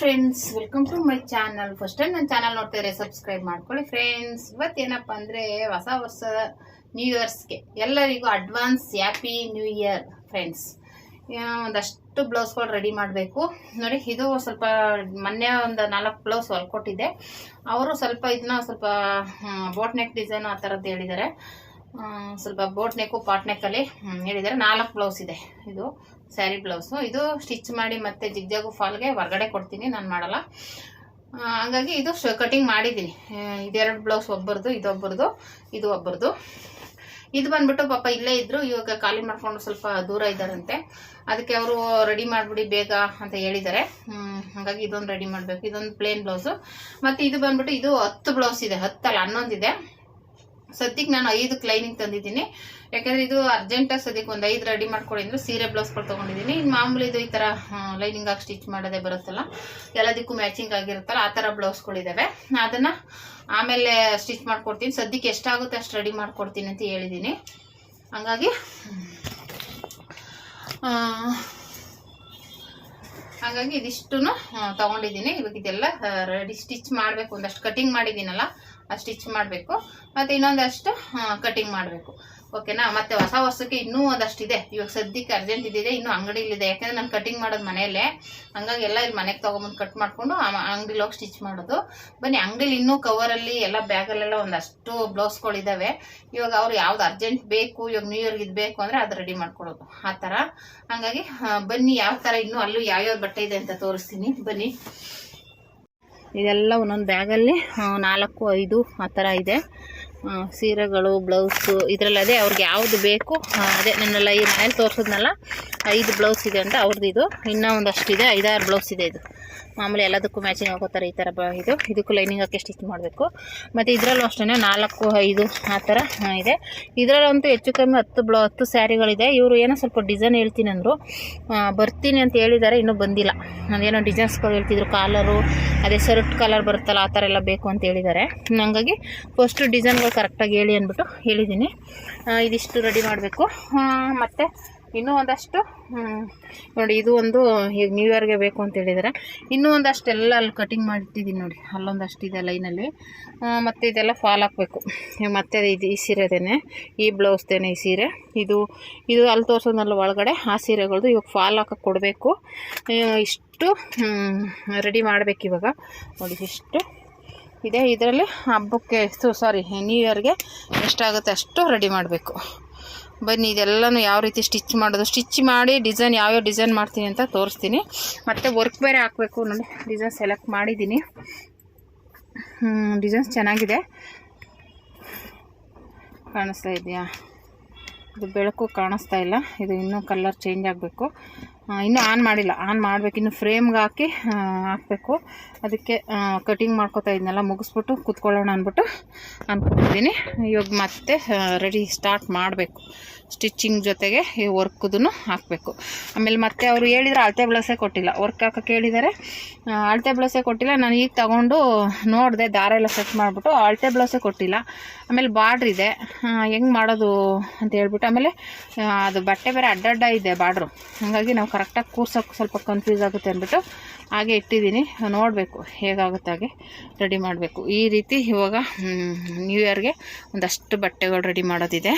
Friends welcome to my channel first time ನನ್ನ channel ನೋಡ್ತಿದ್ರೆ subscribe ಮಾಡ್ಕೊಳ್ಳಿ ಫ್ರೆಂಡ್ಸ್ ಇವತ್ತೇನಪ್ಪ ಅಂದರೆ ಹೊಸ ವರ್ಷ ನ್ಯೂ ಇಯರ್ಸ್ಗೆ ಎಲ್ಲರಿಗೂ advance happy new year friends ಒಂದಷ್ಟು ಬ್ಲೌಸ್ಗಳು ರೆಡಿ ಮಾಡಬೇಕು. ನೋಡಿ, ಇದು ಸ್ವಲ್ಪ ಮೊನ್ನೆ ಒಂದು ನಾಲ್ಕು ಬ್ಲೌಸ್ ಹೊಲ್ಕೊಟ್ಟಿದ್ದೆ. ಅವರು ಸ್ವಲ್ಪ ಇದನ್ನ ಸ್ವಲ್ಪ ಬೋಟ್ ನೆಕ್ ಡಿಸೈನ್ ಆ ಥರದ್ದು ಹೇಳಿದ್ದಾರೆ. ಸ್ವಲ್ಪ ಬೋಟ್ ನೆಕ್ಕು ಪಾಟ್ ನೆಕ್ಕಲ್ಲಿ ಹೇಳಿದ್ದಾರೆ ನಾಲ್ಕು ಬ್ಲೌಸ್ ಇದೆ. ಇದು ಸ್ಯಾರಿ ಬ್ಲೌಸು ಇದು ಸ್ಟಿಚ್ ಮಾಡಿ ಮತ್ತೆ ಜಿಗ್ಜಾಗು ಫಾಲ್ಗೆ ಹೊರಗಡೆ ಕೊಡ್ತೀನಿ. ನಾನು ಮಾಡಲ್ಲ. ಹಂಗಾಗಿ ಇದು ಕಟಿಂಗ್ ಮಾಡಿದ್ದೀನಿ. ಇದೆರಡು ಬ್ಲೌಸ್ ಒಬ್ಬರದು, ಇದೊಬ್ಬರದು, ಇದು ಒಬ್ಬರದು. ಇದು ಬಂದ್ಬಿಟ್ಟು ಪಾಪ ಇಲ್ಲೇ ಇದ್ರು. ಇವಾಗ ಖಾಲಿ ಮಾಡ್ಕೊಂಡು ಸ್ವಲ್ಪ ದೂರ ಇದ್ದಾರಂತೆ. ಅದಕ್ಕೆ ಅವರು ರೆಡಿ ಮಾಡಿಬಿಡಿ, ಬೇಗ ಅಂತ ಹೇಳಿದ್ದಾರೆ ಹಾಗಾಗಿ ಇದೊಂದು ರೆಡಿ ಮಾಡಬೇಕು. ಇದೊಂದು ಪ್ಲೇನ್ ಬ್ಲೌಸು ಮತ್ತು ಇದು ಬಂದ್ಬಿಟ್ಟು ಇದು ಹತ್ತು ಬ್ಲೌಸ್ ಇದೆ. ಹತ್ತಲ್ಲ, ಹನ್ನೊಂದಿದೆ. ಸದ್ಯಕ್ಕೆ ನಾನು ಐದು ಕ್ಲೈನಿಂಗ್ ತಂದಿದ್ದೀನಿ. ಯಾಕಂದ್ರೆ ಇದು ಅರ್ಜೆಂಟಾಗಿ ಸದ್ಯಕ್ಕೆ ಒಂದು ಐದು ರೆಡಿ ಮಾಡ್ಕೊಡಿ ಅಂದ್ರೆ ಸೀರೆ ಬ್ಲೌಸ್ಗಳು ತೊಗೊಂಡಿದ್ದೀನಿ ಇನ್ನು ಮಾಮೂಲಿ ಇದು ಈ ಥರ ಲೈನಿಂಗ್ ಆಗಿ ಸ್ಟಿಚ್ ಮಾಡೋದೇ ಬರುತ್ತಲ್ಲ, ಎಲ್ಲದಕ್ಕೂ ಮ್ಯಾಚಿಂಗ್ ಆಗಿರುತ್ತಲ್ಲ, ಆ ಥರ ಬ್ಲೌಸ್ಗಳಿದ್ದಾವೆ ಅದನ್ನು ಆಮೇಲೆ ಸ್ಟಿಚ್ ಮಾಡ್ಕೊಡ್ತೀನಿ. ಸದ್ಯಕ್ಕೆ ಎಷ್ಟಾಗುತ್ತೆ ಅಷ್ಟು ರೆಡಿ ಮಾಡ್ಕೊಡ್ತೀನಿ ಅಂತ ಹೇಳಿದ್ದೀನಿ ಹಂಗಾಗಿ ಹಾಗಾಗಿ ಇದಿಷ್ಟು ತಗೊಂಡಿದ್ದೀನಿ ಇವಾಗ ಇದೆಲ್ಲ ರೆಡಿ ಸ್ಟಿಚ್ ಮಾಡಬೇಕು. ಒಂದಷ್ಟು ಕಟಿಂಗ್ ಮಾಡಿದ್ದೀನಲ್ಲ ಸ್ಟಿಚ್ ಮಾಡಬೇಕು. ಮತ್ತು ಇನ್ನೊಂದಷ್ಟು ಕಟಿಂಗ್ ಮಾಡಬೇಕು. ಓಕೆನಾ ಮತ್ತೆ ಹೊಸ ಹೊಸಕ್ಕೆ ಇನ್ನೂ ಒಂದಷ್ಟು ಇದೆ ಇವಾಗ ಸದ್ಯಕ್ಕೆ ಅರ್ಜೆಂಟ್ ಇದ್ದಿದೆ, ಇನ್ನೂ ಅಂಗಡಿಲಿದೆ. ಯಾಕಂದ್ರೆ ನಾನು ಕಟಿಂಗ್ ಮಾಡೋದು ಮನೆಯಲ್ಲೇ. ಹಂಗಾಗಿ ಎಲ್ಲ ಇಲ್ಲಿ ಮನೆಗೆ ತೊಗೊಂಬಂದು ಕಟ್ ಮಾಡಿಕೊಂಡು ಅಂಗಡಿಲಿ ಹೋಗಿ ಸ್ಟಿಚ್ ಮಾಡೋದು. ಬನ್ನಿ, ಅಂಗಡಿಲಿ ಇನ್ನೂ ಕವರಲ್ಲಿ ಎಲ್ಲ ಬ್ಯಾಗಲ್ಲೆಲ್ಲ ಒಂದಷ್ಟು ಬ್ಲೌಸ್ಗಳಿದ್ದಾವೆ ಇವಾಗ ಅವ್ರು ಯಾವ್ದು ಅರ್ಜೆಂಟ್ ಬೇಕು, ಇವಾಗ ನ್ಯೂ ಇಯರ್ಗೆ ಇದು ಬೇಕು ಅಂದರೆ ಅದು ರೆಡಿ ಮಾಡ್ಕೊಡೋದು. ಆ ಥರ. ಹಂಗಾಗಿ ಬನ್ನಿ, ಯಾವ ಥರ ಇನ್ನೂ ಅಲ್ಲೂ ಯಾವ್ಯಾವ ಬಟ್ಟೆ ಇದೆ ಅಂತ ತೋರಿಸ್ತೀನಿ. ಬನ್ನಿ. ಇದೆಲ್ಲ ಒಂದೊಂದು ಬ್ಯಾಗಲ್ಲಿ ನಾಲ್ಕು, ಐದು, ಆ ಥರ ಇದೆ. ಸೀರೆಗಳು, ಬ್ಲೌಸು, ಇದರಲ್ಲಿ ಅದೇ ಅವ್ರಿಗೆ ಯಾವುದು ಬೇಕು ಅದೇ ನನ್ನೆಲ್ಲ ಈ ಮನೇಲಿ ತೋರಿಸಿದ್ನಲ್ಲ, ಐದು ಬ್ಲೌಸ್ ಇದೆ ಅಂತ ಅವ್ರದ್ದು ಇದು. ಇನ್ನೂ ಒಂದಷ್ಟಿದೆ ಐದಾರು ಬ್ಲೌಸ್ ಇದೆ ಇದು. ಮಾಮೂಲಿ ಎಲ್ಲದಕ್ಕೂ ಮ್ಯಾಚಿಂಗ್ ಹಾಕೋತಾರೆ ಈ ಥರ ಬ, ಇದು. ಇದಕ್ಕೂ ಲೈನಿಂಗ್ ಹಾಕಿ ಸ್ಟಿಚ್ ಮಾಡಬೇಕು. ಮತ್ತು ಇದರಲ್ಲೂ ಅಷ್ಟೇ ನಾಲ್ಕು, ಐದು, ಆ ಥರ ಇದೆ. ಇದರಲ್ಲಂತೂ ಹೆಚ್ಚು ಕಮ್ಮಿ ಹತ್ತು ಬ್ಲೌ, ಹತ್ತು ಸ್ಯಾರಿಗಳಿದೆ. ಇವರು ಏನೋ ಸ್ವಲ್ಪ ಡಿಸೈನ್ ಹೇಳ್ತೀನಿ ಅಂದರು. ಬರ್ತೀನಿ ಅಂತ ಹೇಳಿದ್ದಾರೆ ಇನ್ನೂ ಬಂದಿಲ್ಲ. ಅದೇನೋ ಡಿಸೈನ್ಸ್ಗಳು ಹೇಳ್ತಿದ್ರು ಕಾಲರು ಅದೇ ಕಲರ್ ಬರುತ್ತಲ್ಲ ಆ ಥರ ಎಲ್ಲ ಬೇಕು ಅಂತ ಹೇಳಿದ್ದಾರೆ. ಹಂಗಾಗಿ ಫಸ್ಟು ಡಿಸೈನ್ಗಳು ಕರೆಕ್ಟಾಗಿ ಹೇಳಿ ಅಂದ್ಬಿಟ್ಟು ಹೇಳಿದ್ದೀನಿ. ಇದಿಷ್ಟು ರೆಡಿ ಮಾಡಬೇಕು. ಮತ್ತು ಇನ್ನೂ ಒಂದಷ್ಟು ನೋಡಿ ಇದು ಒಂದು ಈಗ ನ್ಯೂ ಇಯರ್ಗೆ ಬೇಕು ಅಂತ ಹೇಳಿದ್ದಾರೆ. ಇನ್ನೂ ಒಂದಷ್ಟು ಎಲ್ಲ ಅಲ್ಲಿ ಕಟಿಂಗ್ ಮಾಡಿಟ್ಟಿದ್ದೀನಿ ನೋಡಿ. ಅಲ್ಲೊಂದಷ್ಟು ಇದೆ ಲೈನಲ್ಲಿ. ಮತ್ತು ಇದೆಲ್ಲ ಫಾಲ್ ಹಾಕಬೇಕು. ಮತ್ತೆ ಇದು ಈ ಸೀರೆದೇನೆ, ಈ ಬ್ಲೌಸ್ದೇನೆ ಈ ಸೀರೆ. ಇದು ಇದು ಅಲ್ಲಿ ತೋರಿಸೋದಲ್ಲ ಒಳಗಡೆ ಆ ಸೀರೆಗಳದ್ದು ಇವಾಗ ಫಾಲ್ ಹಾಕಕ್ಕೆ ಕೊಡಬೇಕು. ಇಷ್ಟು ರೆಡಿ ಮಾಡಬೇಕು ಇವಾಗ. ನೋಡಿ ಇಷ್ಟು ಇದೆ. ಇದರಲ್ಲಿ ಹಬ್ಬಕ್ಕೆ ಸಾರಿ ನ್ಯೂ ಇಯರ್ಗೆ ಎಷ್ಟಾಗುತ್ತೆ ಅಷ್ಟು ರೆಡಿ ಮಾಡಬೇಕು. ಬನ್ನಿ, ಇದೆಲ್ಲನೂ ಯಾವ ರೀತಿ ಸ್ಟಿಚ್ ಮಾಡೋದು. ಸ್ಟಿಚ್ ಮಾಡಿ ಡಿಸೈನ್ ಯಾವ್ಯಾವ ಡಿಸೈನ್ ಮಾಡ್ತೀನಿ ಅಂತ ತೋರಿಸ್ತೀನಿ. ಮತ್ತು ವರ್ಕ್ ಬೇರೆ ಹಾಕಬೇಕು. ನೋಡಿ ಡಿಸೈನ್ ಸೆಲೆಕ್ಟ್ ಮಾಡಿದ್ದೀನಿ. ಡಿಸೈನ್ಸ್ ಚೆನ್ನಾಗಿದೆ. ಕಾಣಿಸ್ತಾ ಇದೆಯಾ? ಇದು ಬೆಳಕು ಕಾಣಿಸ್ತಾ ಇಲ್ಲ. ಇದು ಇನ್ನೂ ಕಲರ್ ಚೇಂಜ್ ಆಗಬೇಕು. ಇನ್ನೂ ಆನ್ ಮಾಡಿಲ್ಲ. ಆನ್ ಮಾಡಬೇಕು. ಇನ್ನು ಫ್ರೇಮ್ಗೆ ಹಾಕಿ ಹಾಕಬೇಕು. ಅದಕ್ಕೆ ಕಟಿಂಗ್ ಮಾಡ್ಕೊತಾ ಇದ್ನೆಲ್ಲ, ಮುಗಿಸ್ಬಿಟ್ಟು ಕೂತ್ಕೊಳ್ಳೋಣ ಅಂದ್ಬಿಟ್ಟು ಅಂದ್ಕೊಂಡಿದ್ದೀನಿ ಇವಾಗ ಮತ್ತೆ ರೆಡಿ ಸ್ಟಾರ್ಟ್ ಮಾಡಬೇಕು. ಸ್ಟಿಚಿಂಗ್ ಜೊತೆಗೆ ಈ ವರ್ಕುದೂ ಹಾಕಬೇಕು. ಆಮೇಲೆ ಮತ್ತೆ ಅವರು ಹೇಳಿದ್ರೆ ಅಳತೆ ಬ್ಲೌಸೇ ಕೊಟ್ಟಿಲ್ಲ. ವರ್ಕ್ ಹಾಕಕ್ಕೆ ಹೇಳಿದ್ದಾರೆ. ಅಳತೆ ಬ್ಲೌಸೇ ಕೊಟ್ಟಿಲ್ಲ. ನಾನು ಈಗ ತಗೊಂಡು ನೋಡಿದೆ, ದಾರ ಎಲ್ಲ ಸೆಟ್ ಮಾಡಿಬಿಟ್ಟು ಅಳತೆ ಬ್ಲೌಸೇ ಕೊಟ್ಟಿಲ್ಲ. ಆಮೇಲೆ ಬಾರ್ಡ್ರ್ ಇದೆ. ಹೆಂಗೆ ಮಾಡೋದು ಅಂತ ಹೇಳ್ಬಿಟ್ಟು ಆಮೇಲೆ ಅದು ಬಟ್ಟೆ ಬೇರೆ ಅಡ್ಡಡ್ಡ ಇದೆ ಬಾರ್ಡ್ರು ಹಾಗಾಗಿ ನಾವು ಕರೆಕ್ಟಾಗಿ ಕೂರ್ಸೋಕ್ಕೆ ಸ್ವಲ್ಪ ಕನ್ಫ್ಯೂಸ್ ಆಗುತ್ತೆ ಅಂದ್ಬಿಟ್ಟು ಹಾಗೆ ಇಟ್ಟಿದ್ದೀನಿ. ನೋಡಬೇಕು ಹೇಗಾಗುತ್ತೆ ಹಾಗೆ ರೆಡಿ ಮಾಡಬೇಕು. ಈ ರೀತಿ ಇವಾಗ ನ್ಯೂ ಇಯರ್ಗೆ ಒಂದಷ್ಟು ಬಟ್ಟೆಗಳು ರೆಡಿ ಮಾಡೋದಿದೆ.